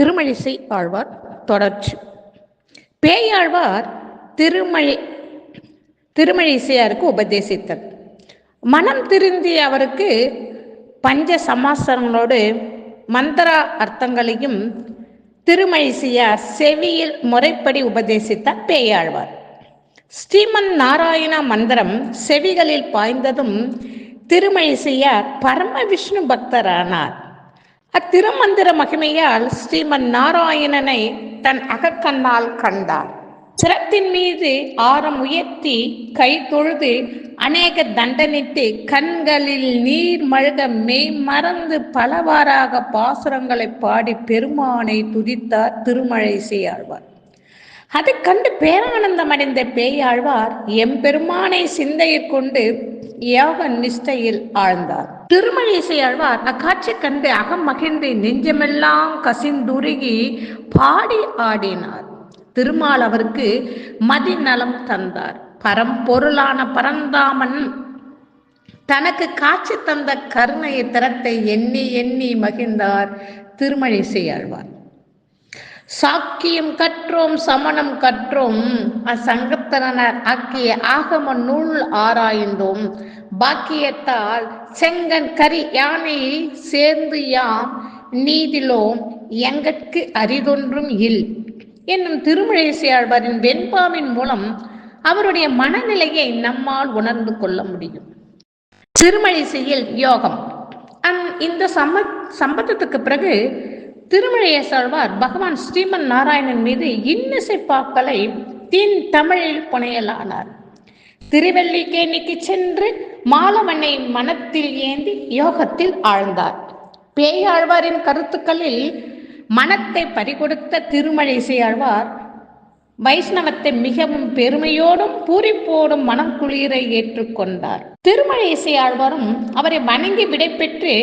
திருமழிசை ஆழ்வார் தொடர்ச்சி. பேயாழ்வார் திருமழி திருமழிசையாருக்கு உபதேசித்தார். மனம் திருந்திய அவருக்கு பஞ்ச சமாசனங்களோடு மந்திர அர்த்தங்களையும் திருமழிசையார் செவியில் முறைப்படி உபதேசித்தார் பேயாழ்வார். ஸ்ரீமன் நாராயண மந்திரம் செவிகளில் பாய்ந்ததும் திருமழிசையார் பரம விஷ்ணு பக்தரானார். அத்திருமந்திர மகிமையால் ஸ்ரீமன் நாராயணனை தன் அகக்கண்ணால் கண்டார். சிரத்தின் மீது ஆரம் உயர்த்தி கை தொழுது அநேக தண்டனிட்டு கண்களில் நீர் மழக மெய் மறந்து பலவாறாக பாசுரங்களை பாடி பெருமானை துதித்தார் திருமழை செய்யாழ்வார். அதை கண்டு பேரானந்தம் அடைந்த பேயாழ்வார் எம்பெருமானை சிந்தையை கொண்டு யோக நிஷ்டையில் ஆழ்ந்தார். திருமழிசை ஆழ்வார் அக்காட்சி கண்டு அகம் மகிழ்ந்து நெஞ்சமெல்லாம் கசிந்துருகி பாடி ஆடினார். திருமால் அவருக்கு மதிநலம் தந்தார். பரம்பொருளான பரந்தாமன் தனக்கு காட்சி தந்த கருணையை திறத்தை எண்ணி எண்ணி மகிழ்ந்தார் திருமழிசை ஆழ்வார் சாக்கியம் கற்றோம் சமணம் கற்றோம். அசங்கத்தனர் ஆக்கிய ஆகம நூல் ஆராய்ந்தோம். பாக்கியத்தால் செங்கன் கரி யானையை சேர்ந்து யாம் நீதிலோம் எங்கட்கு அரிதொன்றும் இல். என்னும் திருமழேசியாழ்வாரின் வெண்பாவின் மூலம் அவருடைய மனநிலையை நம்மால் உணர்ந்து கொள்ள முடியும். திருமழிசையில் யோகம். அந் இந்த சம்ப சம்பந்தத்துக்கு பிறகு திருமழையை சொல்வார் பகவான் ஸ்ரீமன் நாராயணன் மீது இன்னிசை பாக்களை தீன் தமிழில் புனையலானார். திருவல்லிக்கேணிக்கு சென்று மாலவனை மனத்தில் ஏந்தி யோகத்தில் ஆழ்ந்தார். பேயாழ்வாரின் கருத்துக்களில் மனத்தை பறிகொடுத்த திருமழிசை ஆழ்வார் வைஷ்ணவத்தை மிகவும் பெருமையோடும் பூரிப்போடும் மனம் குளிர ஏற்றுக்கொண்டார் திருமலை இசையாழ்வாரும் அவரை வணங்கி விடைபெற்று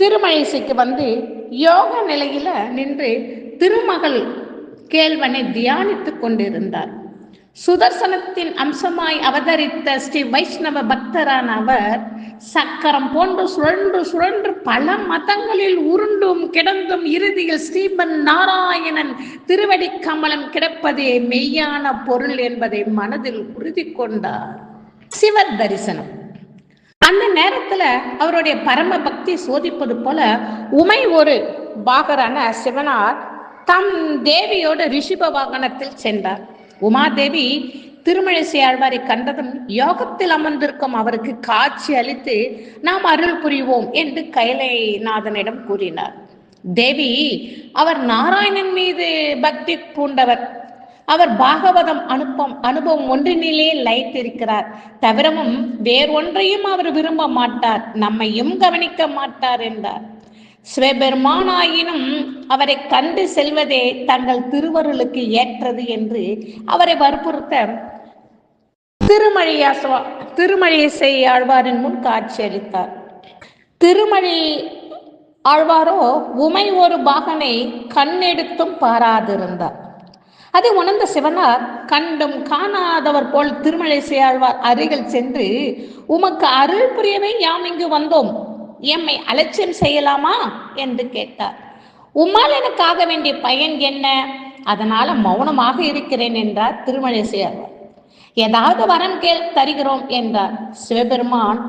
திருமழிசைக்கு வந்து யோக நிலையில நின்று திருமகள் கேள்வனை தியானித்துக் கொண்டிருந்தார். சுதர்சனத்தின் அம்சமாய் அவதரித்த ஸ்ரீ வைஷ்ணவ பக்தரான அவர் சக்கரம் போன்று சுழன்று சுழன்று பல மதங்களில் உருண்டும் கிடந்தும் இறுதியில் ஸ்ரீமன் நாராயணன் திருவடி கமலம் கிடப்பதே மெய்யான பொருள் என்பதை மனதில் உறுதி கொண்டார். சிவ தரிசனம் அந்த நேரத்துல அவருடைய பரம பக்தி சோதிப்பது போல உமை ஒரு பாகரான சிவனார் தம் தேவியோட ரிஷிப வாகனத்தில் சென்றார். உமாதேவி திருமழிசை ஆழ்வாரை கண்டதும் யோகத்தில் அமர்ந்திருக்கும் அவருக்கு காட்சி அளித்து நாம் அருள் புரிவோம் என்று கைலைநாதனிடம் கூறினார். தேவி அவர் நாராயணன் மீது பக்தி பூண்டவர். அவர் பாகவதம் அனுப்பம் அனுபவம் ஒன்றினிலே லயித்திருக்கிறார். தவிரவும் வேறொன்றையும் அவர் விரும்ப மாட்டார். நம்மையும் கவனிக்க மாட்டார் என்றார். சிவபெருமானாயினும் அவரை கண்டு செல்வதே தங்கள் திருவருளுக்கு ஏற்றது என்று அவரை வற்புறுத்த திருமழியாசுவா திருமழிசை ஆழ்வாரின் முன் காட்சியளித்தார் திருமழி ஆழ்வாரோ உமை ஒரு பாகனை கண்ணெடுத்தும் பாராதிருந்தார். அதை உணர்ந்த சிவனார் கண்டும் காணாதவர் போல் திருமலை சேழ்வார் அருகில் சென்று உமக்கு அருள் புரியவே யாம் இங்கு வந்தோம். எம்மை அலட்சியம் செய்யலாமா? என்று கேட்டார். உம்மால் எனக்கு ஆக வேண்டிய பயன் என்ன? அதனால மௌனமாக இருக்கிறேன் என்றார் திருமலை ஆழ்வார் ஏதாவது வரம் கேள் தருகிறோம் என்றார். சிவபெருமான்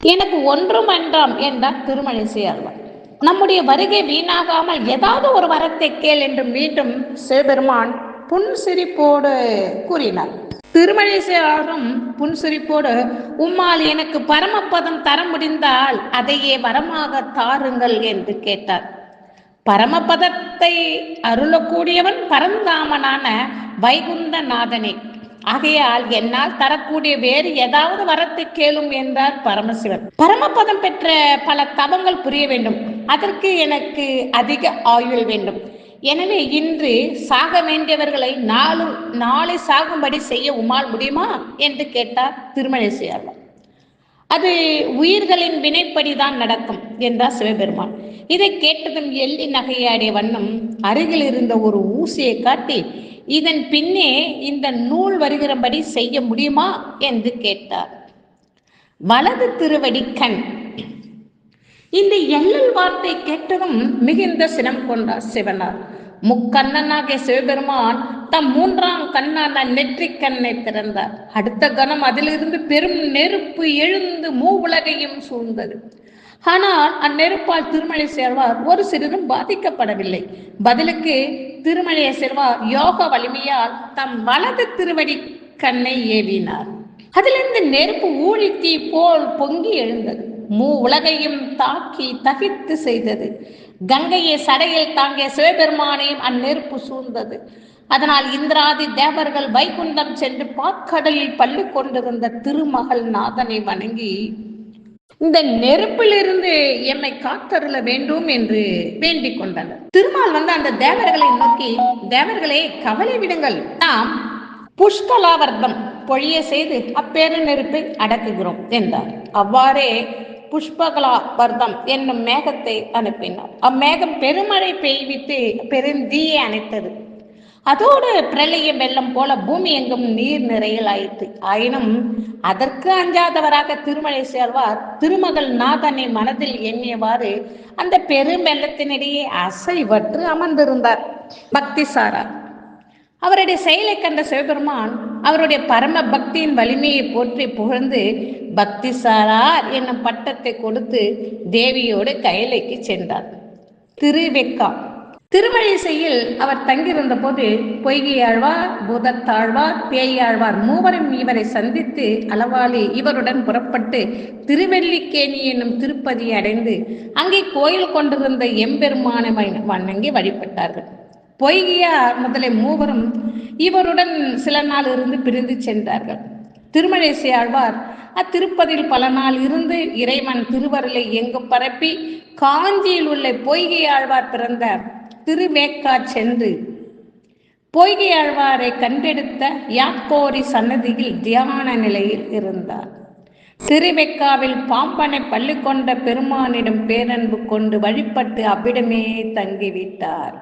எனக்கு ஒன்றும் என்றாம் என்றார் திருமலை ஆழ்வார் நம்முடைய வருகை வீணாகாமல் ஏதாவது ஒரு வரத்தை கேள் என்று மீண்டும் சிவபெருமான் புன்சிரிப்போடு கூறினார். திருமழிசையாரும் புன்சிரிப்போடு உம்மால் எனக்கு பரமபதம் தர முடிந்தால் அதையே வரமாக தாருங்கள் என்று கேட்டார். பரமபதத்தை அருளக்கூடியவன் பரந்தாமனான வைகுந்தநாதனே. ஆகையால் என்னால் தரக்கூடிய வேறு ஏதாவது வரத்தை கேளும் என்றார் பரமசிவன். பரமபதம் பெற்ற பல தவங்கள் புரிய வேண்டும். அதற்கு எனக்கு அதிக ஆயுள் வேண்டும். எனவே இன்று சாக வேண்டியவர்களை நாலு நாளை சாகும்படி செய்ய உமால் முடியுமா? என்று கேட்டார் திருமழிசையாளர் அது உயிர்களின் வினைப்படிதான் நடக்கும் என்றார் சிவபெருமான். இதை கேட்டதும் எள்ளி நகையாடிய வண்ணம் அருகில் இருந்த ஒரு ஊசியை காட்டி இதன் பின்னே இந்த நூல் வருகிறபடி செய்ய முடியுமா? என்று கேட்டார். வலது திருவடி கண் இந்த எல்லல் வார்த்தை கேட்டதும் மிகுந்த சினம் கொண்டார் சிவனார். முக்கண்ணனாகிய சிவபெருமான் தம் மூன்றாம் கண்ணான நெற்றி கண்ணை திறந்தார். அடுத்த கணம் அதிலிருந்து பெரும் நெருப்பு எழுந்து மூ உலகையும் சூழ்ந்தது. ஆனால் அந்நெருப்பால் திருமலை சேர்வார் ஒரு சிறிதும் பாதிக்கப்படவில்லை. பதிலுக்கு திருமலையை சேர்வார் யோக வலிமையால் தம் வலது திருவடி கண்ணை ஏவினார். அதிலிருந்து நெருப்பு ஊழித்தீ போல் பொங்கி எழுந்தது. மூ உலகையும் தாக்கி தகித்து செய்தது. கங்கையை சடையில் தாங்கிய சிவபெருமானையும் அந்நெருப்பு சூழ்ந்தது. அதனால் இந்திராதி தேவர்கள் வைகுண்டம் சென்று பாக்கடலில் பள்ளி கொண்டிருந்த திருமகள் நாதனை வணங்கி இந்த நெருப்பிலிருந்து எம்மை காத்தருள வேண்டும் என்று வேண்டிக் கொண்டனர். திருமால் வந்து அந்த தேவர்களை நோக்கி தேவர்களே கவலை விடுங்கள். நாம் புஷ்கலாவர்த்தம் பொழிய செய்து அப்பேரு நெருப்பை அடக்குகிறோம் என்றார். அவ்வாறே புஷ்பகலா வர்த்தம் என்னும் மேகத்தை அனுப்பினார். அம்மேகம் பெருமழை பெய்வித்து பெருந்தீயை அணைத்தது. அதோடு பிரளய வெள்ளம் போல பூமி எங்கும் நீர் நிறையில் ஆயிற்று ஆயினும் அதற்கு அஞ்சாதவராக திருமலை சேர்வார் திருமகள் நாதனை மனதில் எண்ணியவாறு அந்த பெரும் வெள்ளத்தினிடையே அசைவற்று அமர்ந்திருந்தார். பக்தி சாரார் அவருடைய செயலை கண்ட சிவபெருமான் அவருடைய பரம பக்தியின் வலிமையை போற்றி புகழ்ந்து பக்தி சாரார் என்னும் பட்டத்தை கொடுத்து தேவியோடு கைலைக்கு சென்றார். திருவெக்கா. திருமழிசையில் அவர் தங்கியிருந்த போது பொய்கையாழ்வார் பூதத்தாழ்வார் பேயாழ்வார் மூவரும் இவரை சந்தித்து அளவாளி இவருடன் புறப்பட்டு திருவெல்லிக்கேணி என்னும் திருப்பதியை அடைந்து அங்கே கோயில் கொண்டிருந்த எம்பெருமானை வணங்கி வழிபட்டார்கள். பொய்கையார் முதலே மூவரும் இவருடன் சில நாள் இருந்து பிரிந்து சென்றார்கள். திருமலேசி ஆழ்வார் அத்திருப்பதில் பல நாள் இருந்து இறைவன் திருவருளை எங்கு பரப்பி காஞ்சியில் உள்ள பொய்கை ஆழ்வார் பிறந்த திருவேக்கா சென்று பொய்கை ஆழ்வாரை கண்டெடுத்த யாக்கோரி சன்னதியில் தியான நிலையில் இருந்தார். திருவெக்காவில் பாம்பனை பள்ளி கொண்ட பெருமானிடம் பேரன்பு கொண்டு வழிபட்டு அவ்விடமே தங்கிவிட்டார்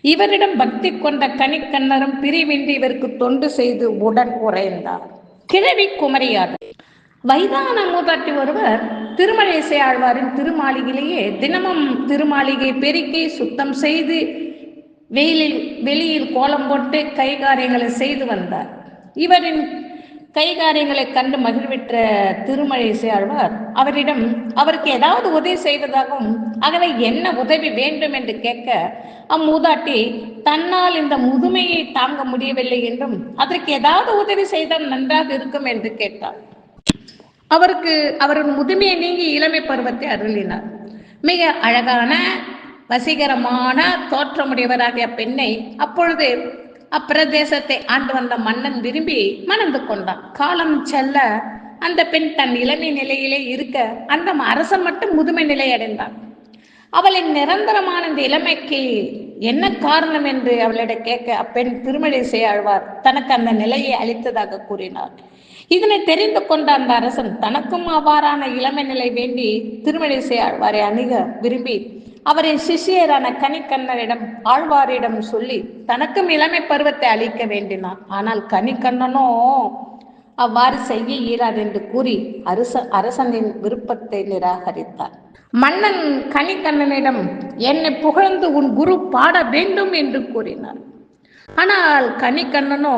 இவரிடம் பக்தி கொண்ட கனிக்கண்ணரும் பிரிவின்றி இவருக்கு தொண்டு செய்து உடன் உறைந்தார். கிழவி குமரியார். வைதான மூதாட்டி ஒருவர் திருமலேசை ஆழ்வாரின் திருமாளிகையிலேயே தினமும் திருமாளிகை பெருக்கி சுத்தம் செய்து வெயிலில் வெளியில் கோலம் போட்டு கைகாரியங்களை செய்து வந்தார். இவரின் கைகாரியங்களை கண்டு மகிழ்விற்ற திருமலை சேர்வார் அவரிடம் அவருக்கு ஏதாவது உதவி செய்வதாகவும் ஆகவே என்ன உதவி வேண்டும் என்று கேட்க அம்மூதாட்டி தன்னால் இந்த முதுமையை தாங்க முடியவில்லை என்றும் அதற்கு ஏதாவது உதவி செய்தால் நன்றாக இருக்கும் என்று கேட்டார். அவருக்கு அவரின் முதுமையை நீங்கி இளமை பருவத்தை அருளினார். மிக அழகான வசீகரமான தோற்றமுடையவராகிய பெண்ணை அப்பொழுது அப்பிரதேசத்தை ஆண்டு வந்த மன்னன் விரும்பி மணந்து கொண்டான். காலம் செல்ல அந்த பெண் தன் இளமை நிலையிலே இருக்க அந்த அரசன் மட்டும் முதுமை நிலை அடைந்தான் அவளின் நிரந்தரமான இந்த இளமைக்கு என்ன காரணம் என்று அவளிடம் கேட்க அப்பெண் திருமலை ஆழ்வார் தனக்கு அந்த நிலையை அளித்ததாக கூறினார். இதனை தெரிந்து கொண்ட அந்த அரசன் தனக்கும் அவ்வாறான இளமை நிலை வேண்டி திருமலை ஆழ்வாரை அணுக விரும்பி அவரின் சிஷியரான கனிக்கண்ணரிடம் ஆழ்வாரிடம் சொல்லி தனக்கும் இளமை பருவத்தை அளிக்க வேண்டினான். ஆனால் கனிக்கண்ணனோ அவ்வாறு செய்ய இயலாது என்று கூறி அரச அரசனின் விருப்பத்தை நிராகரித்தார். மன்னன் கனிக்கண்ணனிடம் என்னை புகழ்ந்து உன் குரு பாட வேண்டும் என்று கூறினார். ஆனால் கனிக்கண்ணனோ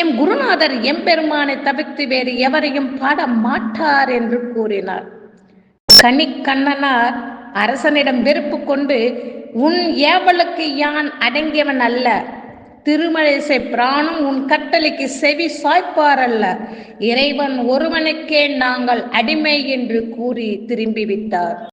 எம் குருநாதர் எம்பெருமானை தவிர்த்து வேறு எவரையும் பாட மாட்டார் என்று கூறினார். கனிக்கண்ணனார் அரசனிடம் வெறுப்பு கொண்டு உன் ஏவலுக்கு யான் அடங்கியவன் அல்ல. திருமழிசை பிராணம் உன் கட்டளைக்கு செவி சாய்ப்பாரல்ல இறைவன் ஒருவனுக்கே நாங்கள் அடிமை என்று கூறி திரும்பிவிட்டார்